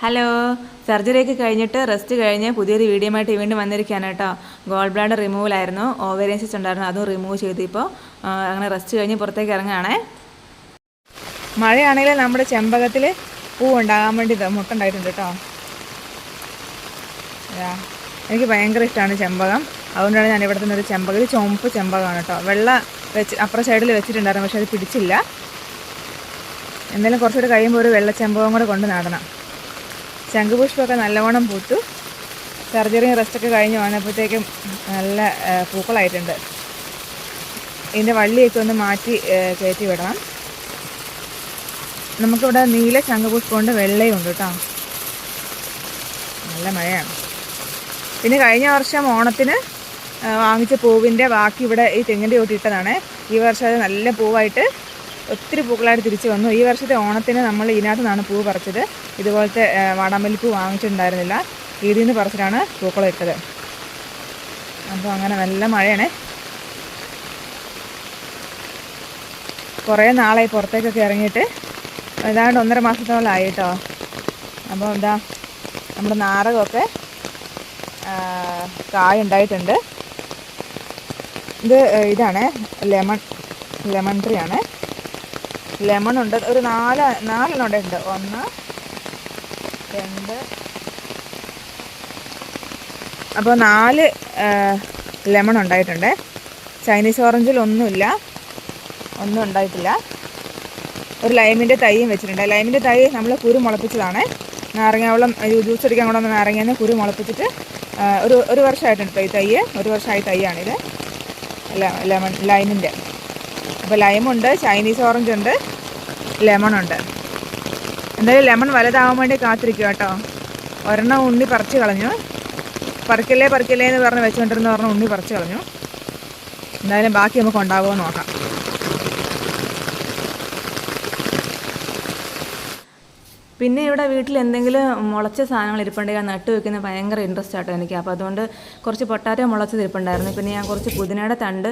Hello സർജറിയൊക്കെ കഴിഞ്ഞിട്ട് rest കഴിഞ്ഞ് പുതിയൊരു വീഡിയോ ആയിട്ട് വീണ്ടും വന്നിരിക്കുകയാണ് കേട്ടോ. ഗോൾ ബ്ലാഡ് റിമൂവൽ ആയിരുന്നു. ഓവേരിയൻസിസ് ഉണ്ടായിരുന്നു. അതും റിമൂവ് ചെയ്തു ഇപ്പോൾ അങ്ങനെ റെസ്റ്റ് കഴിഞ്ഞ് പുറത്തേക്ക് ഇറങ്ങുകയാണേ. മഴയാണെങ്കിൽ നമ്മുടെ ചെമ്പകത്തിൽ പൂ ഉണ്ടാകാൻ വേണ്ടി മുട്ടുണ്ടായിട്ടുണ്ട് കേട്ടോ. എനിക്ക് ഭയങ്കര ഇഷ്ടമാണ് ചെമ്പകം. അതുകൊണ്ടാണ് ഞാൻ ഇവിടെ തന്നെ ഒരു ചെമ്പകം. ഇത് ചുമപ്പ് ചെമ്പകമാണ് കേട്ടോ. വെള്ള വെച്ച് അപ്പുറ സൈഡിൽ വെച്ചിട്ടുണ്ടായിരുന്നു പക്ഷെ അത് പിടിച്ചില്ല. എന്തായാലും കുറച്ചുകൂടെ കഴിയുമ്പോൾ ഒരു വെള്ളച്ചെമ്പകം കൂടെ കൊണ്ട് നടണം. ശംഖുപുഷ്പമൊക്കെ നല്ലവണ്ണം പൂത്തു. സർജറിയും റെസ്റ്റൊക്കെ കഴിഞ്ഞ് വന്നപ്പോഴത്തേക്കും നല്ല പൂക്കളായിട്ടുണ്ട്. ഇതിന്റെ വള്ളിയൊക്കെ ഒന്ന് മാറ്റി കയറ്റി വിടണം നമുക്കിവിടെ നീല ശംഖുപുഷ്പമുണ്ട് വെള്ളയും ഉണ്ട് കേട്ടോ. നല്ല മഴയാണ്. പിന്നെ കഴിഞ്ഞ വർഷം ഓണത്തിന് വാങ്ങിച്ച പൂവിന്റെ ബാക്കി ഇവിടെ ഈ തെങ്ങിന്റെ ഒട്ടിട്ടതാണ് ഈ വർഷം അത് നല്ല പൂവായിട്ട് ഒത്തിരി പൂക്കളായിട്ട് തിരിച്ചു വന്നു. ഈ വർഷത്തെ ഓണത്തിന് നമ്മൾ ഇതിനകത്ത് നിന്നാണ് പൂവ് പറിച്ചത്. ഇതുപോലത്തെ വാടാമല്ലി പൂ വാങ്ങിച്ചിട്ടുണ്ടായിരുന്നില്ല. ഇതിൽ നിന്ന് പറിച്ചിട്ടാണ് പൂക്കളം ഇട്ടത്. അപ്പോൾ അങ്ങനെ നല്ല മഴയാണ്. കുറേ നാളായി പുറത്തേക്കൊക്കെ ഇറങ്ങിയിട്ട്. ഏതാണ്ട് ഒന്നര മാസത്തോളമായി കേട്ടോ. അപ്പോൾ എന്താ നമ്മുടെ നാരകമൊക്കെ ആ, കായ ഉണ്ടായിട്ടുണ്ട്. ഇത് ഇതാണ് ലെമൺ ലെമൺ ട്രീ ആണ്. ലെമൺ ഉണ്ട്. ഒരു നാല് നാലെണ്ണം ഉണ്ട്. ഒന്ന് രണ്ട്. അപ്പോൾ നാല് ലെമൺ ഉണ്ടായിട്ടുണ്ട്. ചൈനീസ് ഓറഞ്ചിൽ ഒന്നുമില്ല. ഒന്നും ഉണ്ടായിട്ടില്ല. ഒരു ലൈമിന്റെ തൈയും വെച്ചിട്ടുണ്ട്. ലൈമിന്റെ തൈ നമ്മൾ കുരു മുളപ്പിച്ചതാണ്. നാരങ്ങ വെള്ളം ജ്യൂസ് അടിക്കാൻ കൊണ്ടുവന്ന നാരങ്ങയെന്ന് കുരു മുളപ്പിച്ചിട്ട് ഒരു ഒരു വർഷമായിട്ടുണ്ട് ഈ തൈ ഒരു വർഷമായി തൈയാണിത്. ലെമൺ ലൈമിന്റെ അപ്പോൾ ലൈമുണ്ട് ചൈനീസ് ഓറഞ്ച് ഉണ്ട് ലെമണുണ്ട്. എന്തായാലും ലെമൺ വലുതാവാൻ വേണ്ടി കാത്തിരിക്കുക കേട്ടോ. ഒരെണ്ണം ഉണ്ണി പറിച്ച് കളഞ്ഞു. പറിക്കല്ലേ പറിക്കല്ലേ എന്ന് പറഞ്ഞ് വെച്ചുകൊണ്ടിരുന്ന ഒരെണ്ണം ഉണ്ണി പറിച്ച് കളഞ്ഞു. എന്തായാലും ബാക്കി നമുക്ക് ഉണ്ടാകുമോ നോക്കാം. പിന്നെ ഇവിടെ വീട്ടിൽ എന്തെങ്കിലും മുളച്ച സാധനങ്ങൾ ഇരിപ്പുണ്ടെങ്കിൽ നട്ട് വെക്കുന്നത് ഭയങ്കര ഇൻട്രസ്റ്റ് ആട്ടോ എനിക്ക്. അപ്പോൾ അതുകൊണ്ട് കുറച്ച് പൊട്ടാറ്റ മുളച്ചത് ഇരിപ്പുണ്ടായിരുന്നു. പിന്നെ ഞാൻ കുറച്ച് പുതിനയുടെ തണ്ട്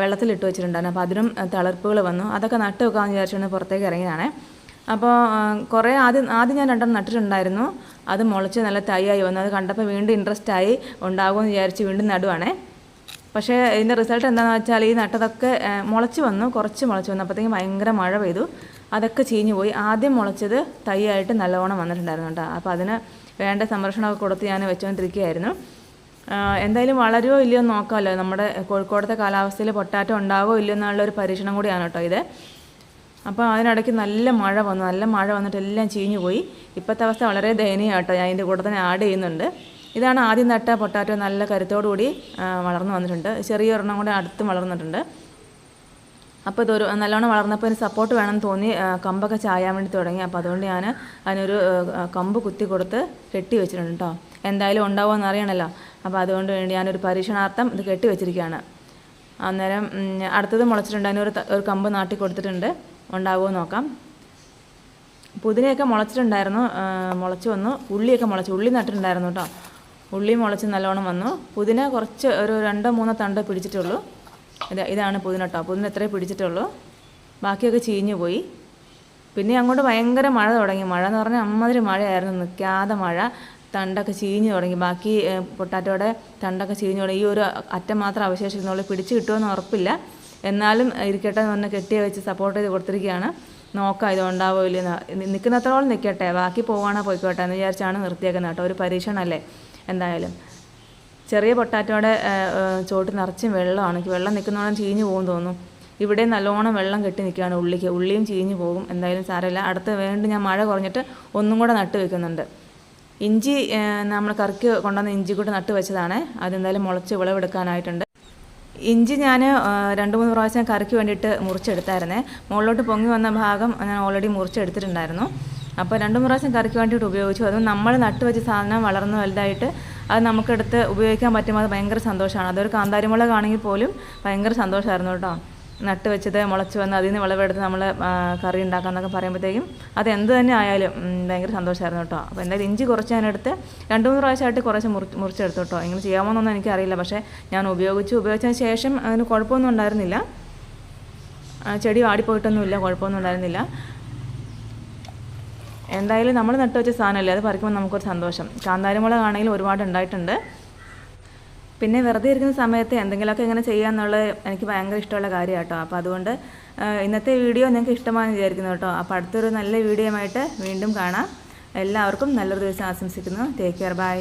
വെള്ളത്തിലിട്ട് വെച്ചിട്ടുണ്ടായിരുന്നു. അപ്പോൾ അതിനും തളർപ്പുകൾ വന്നു. അതൊക്കെ നട്ട് വെക്കാമെന്ന് വിചാരിച്ചുകൊണ്ട് പുറത്തേക്ക് ഇറങ്ങിയതാണേ. അപ്പോൾ കുറേ ആദ്യം ആദ്യം ഞാൻ രണ്ടെണ്ണം നട്ടിട്ടുണ്ടായിരുന്നു. അത് മുളച്ച് നല്ല തൈയായി വന്നു. അത് കണ്ടപ്പോൾ വീണ്ടും ഇൻട്രസ്റ്റ് ആയി ഉണ്ടാകുമെന്ന് വിചാരിച്ച് വീണ്ടും നടുവാണേ. പക്ഷേ ഇതിന്റെ റിസൾട്ട് എന്താണെന്ന് വെച്ചാൽ ഈ നട്ടതൊക്കെ മുളച്ച് വന്നു. കുറച്ച് മുളച്ച് വന്നു. അപ്പോഴത്തേക്കും ഭയങ്കര മഴ പെയ്തു. അതൊക്കെ ചീഞ്ഞു പോയി. ആദ്യം മുളച്ചത് തൈയായിട്ട് നല്ലവണ്ണം വന്നിട്ടുണ്ടായിരുന്നു കേട്ടോ. അപ്പോൾ അതിന് വേണ്ട സംരക്ഷണമൊക്കെ കൊടുത്ത് ഞാൻ വെച്ചുകൊണ്ടിരിക്കുകയായിരുന്നു എന്തായാലും വളരുമോ ഇല്ലയോ നോക്കാമല്ലോ. നമ്മുടെ കോഴിക്കോടത്തെ കാലാവസ്ഥയിൽ പൊട്ടാറ്റം ഉണ്ടാവോ ഇല്ലയോ എന്നുള്ള ഒരു പരീക്ഷണം കൂടിയാണ് കേട്ടോ ഇത്. അപ്പോൾ അതിനിടയ്ക്ക് നല്ല മഴ വന്നു. നല്ല മഴ വന്നിട്ട് എല്ലാം ചീഞ്ഞു പോയി. ഇപ്പോഴത്തെ അവസ്ഥ വളരെ ദയനീയമാട്ടോ ഞാൻ ഇതിന്റെ കൂടെ തന്നെ ആഡ് ചെയ്യുന്നുണ്ട്. ഇതാണ് ആദ്യം നട്ട പൊട്ടാറ്റോ നല്ല കരുത്തോടു കൂടി വളർന്നു വന്നിട്ടുണ്ട്. ചെറിയ ഒരെണ്ണം കൂടെ അടുത്തും വളർന്നിട്ടുണ്ട്. അപ്പോൾ ഇതൊരു നല്ലോണം വളർന്നപ്പോൾ ഒരു സപ്പോർട്ട് വേണമെന്ന് തോന്നി കമ്പൊക്കെ ചായാൻ വേണ്ടി തുടങ്ങി. അപ്പോൾ അതുകൊണ്ട് ഞാൻ അതിനൊരു കമ്പ് കുത്തി കൊടുത്ത് കെട്ടി വെച്ചിട്ടുണ്ട് കേട്ടോ എന്തായാലും ഉണ്ടാവുമോ എന്ന് അറിയണമല്ലോ അപ്പോൾ അതുകൊണ്ട് വേണ്ടി ഞാനൊരു പരീക്ഷണാർത്ഥം ഇത് കെട്ടി വെച്ചിരിക്കുകയാണ് അന്നേരം അടുത്തത് മുളച്ചിട്ടുണ്ട്. അതിനൊരു ഒരു കമ്പ് നാട്ടി കൊടുത്തിട്ടുണ്ട്. ഉണ്ടാവുമോ നോക്കാം. പുതിനയൊക്കെ മുളച്ചിട്ടുണ്ടായിരുന്നു മുളച്ച് വന്നു. ഉള്ളിയൊക്കെ മുളച്ചു. ഉള്ളി നട്ടിട്ടുണ്ടായിരുന്നു കേട്ടോ ഉള്ളി മുളച്ച് നല്ലോണം വന്നു. പുതിന കുറച്ച് ഒരു രണ്ടോ മൂന്നോ തണ്ട് പിടിച്ചിട്ടുള്ളൂ. ഇത് ഇതാണ് പുതിന കേട്ടോ പുതിന എത്രയേ പിടിച്ചിട്ടുള്ളൂ. ബാക്കിയൊക്കെ ചീഞ്ഞു പോയി. പിന്നെ അങ്ങോട്ട് ഭയങ്കര മഴ തുടങ്ങി. മഴ എന്ന് പറഞ്ഞാൽ അമ്മതിരി മഴയായിരുന്നു. നിൽക്കാതെ മഴ തണ്ടൊക്കെ ചീഞ്ഞു തുടങ്ങി. ബാക്കി പൊട്ടാറ്റോടെ തണ്ടൊക്കെ ചീഞ്ഞു തുടങ്ങി. ഈ ഒരു അറ്റം മാത്രം അവശേഷിക്കുന്നുള്ളൂ. പിടിച്ച് കിട്ടുമെന്ന് ഉറപ്പില്ല. എന്നാലും ഇരിക്കട്ടെ എന്ന് പറഞ്ഞാൽ കെട്ടിയെ വെച്ച് സപ്പോർട്ട് ചെയ്ത് കൊടുത്തിരിക്കുകയാണ്. നോക്കാം ഇത് ഉണ്ടാവോ ഇല്ലെന്ന് നിൽക്കുന്നത്രോളം നിൽക്കട്ടെ ബാക്കി പോവാണോ പോയിക്കോട്ടെ എന്ന് വിചാരിച്ചാണ് നിർത്തിയേക്കുന്നത് കേട്ടോ. ഒരു പരീക്ഷണമല്ലേ. എന്തായാലും. ചെറിയ പൊട്ടാറ്റോയുടെ ചോട്ട് നിറച്ചും വെള്ളമാണ്. എനിക്ക് വെള്ളം നിൽക്കുന്നതോളം ചീഞ്ഞു പോകും തോന്നുന്നു. ഇവിടെ നല്ലോണം വെള്ളം കെട്ടി നിൽക്കുകയാണ് ഉള്ളിക്ക്. ഉള്ളിയും ചീഞ്ഞു പോകും. എന്തായാലും സാരമില്ല. അടുത്ത് വേണ്ടി ഞാൻ മഴ കുറഞ്ഞിട്ട് ഒന്നും കൂടെ നട്ട് വെക്കുന്നുണ്ട്. ഇഞ്ചി നമ്മൾ കറിക്ക് കൊണ്ടുവന്ന ഇഞ്ചി കൂടെ നട്ട് വെച്ചതാണ്. അതെന്തായാലും മുളച്ച് വിളവെടുക്കാനായിട്ടുണ്ട്. ഇഞ്ചി ഞാൻ രണ്ട് മൂന്ന് പ്രാവശ്യം കറിക്ക് വേണ്ടിയിട്ട് മുറിച്ചെടുത്തായിരുന്നേ. മുകളിലോട്ട് പൊങ്ങി വന്ന ഭാഗം ഞാൻ ഓൾറെഡി മുറിച്ചെടുത്തിട്ടുണ്ടായിരുന്നു. അപ്പോൾ രണ്ട് പ്രാവശ്യം കറിക്ക് വേണ്ടിയിട്ട് ഉപയോഗിച്ചു. അതും നമ്മൾ നട്ട് വെച്ച സാധനം വളർന്ന് വലുതായിട്ട് അത് നമുക്കെടുത്ത് ഉപയോഗിക്കാൻ പറ്റുമ്പോൾ അത് ഭയങ്കര സന്തോഷമാണ്. അതൊരു കാന്താരി കാന്താരിമുളകാണെങ്കിൽ പോലും ഭയങ്കര സന്തോഷമായിരുന്നു കേട്ടോ. നട്ട് വെച്ചത് മുളച്ച് വന്ന് അതിൽ നിന്ന് വിളവെടുത്ത് നമ്മൾ കറി ഉണ്ടാക്കാമെന്നൊക്കെ പറയുമ്പോഴത്തേക്കും അത് എന്ത് തന്നെ ആയാലും ഭയങ്കര സന്തോഷമായിരുന്നു കേട്ടോ. അപ്പോൾ എന്തായാലും ഇഞ്ചി കുറച്ച് ഞാനെടുത്ത് രണ്ട് മൂന്ന് പ്രാവശ്യമായിട്ട് കുറച്ച് മുറി മുറിച്ചെടുത്തു കേട്ടോ. ഇങ്ങനെ ചെയ്യാമോന്നൊന്നും എനിക്കറിയില്ല. പക്ഷേ ഞാൻ ഉപയോഗിച്ചു. ഉപയോഗിച്ചതിന് ശേഷം അതിന് കുഴപ്പമൊന്നും ഉണ്ടായിരുന്നില്ല. ചെടി വാടിപ്പോയിട്ടൊന്നുമില്ല. കുഴപ്പമൊന്നും ഉണ്ടായിരുന്നില്ല. എന്തായാലും നമ്മൾ നട്ടു വെച്ച സാധനമല്ലേ? അത് പറിക്കുമ്പോൾ നമുക്കൊരു സന്തോഷം. കാന്താരിമുളകാണെങ്കിലും ഒരുപാട് ഉണ്ടായിട്ടുണ്ട്. പിന്നെ വെറുതെ ഇരിക്കുന്ന സമയത്ത് എന്തെങ്കിലുമൊക്കെ ഇങ്ങനെ ചെയ്യാന്നുള്ളത് എനിക്ക് ഭയങ്കര ഇഷ്ടമുള്ള കാര്യം കേട്ടോ അപ്പോൾ അതുകൊണ്ട് ഇന്നത്തെ വീഡിയോ നിങ്ങൾക്ക് ഇഷ്ടമാണെന്ന് വിചാരിക്കുന്നു കേട്ടോ. അപ്പോൾ അടുത്തൊരു നല്ല വീഡിയോ ആയിട്ട് വീണ്ടും കാണാം. എല്ലാവർക്കും നല്ലൊരു ദിവസം ആശംസിക്കുന്നു. Take care bye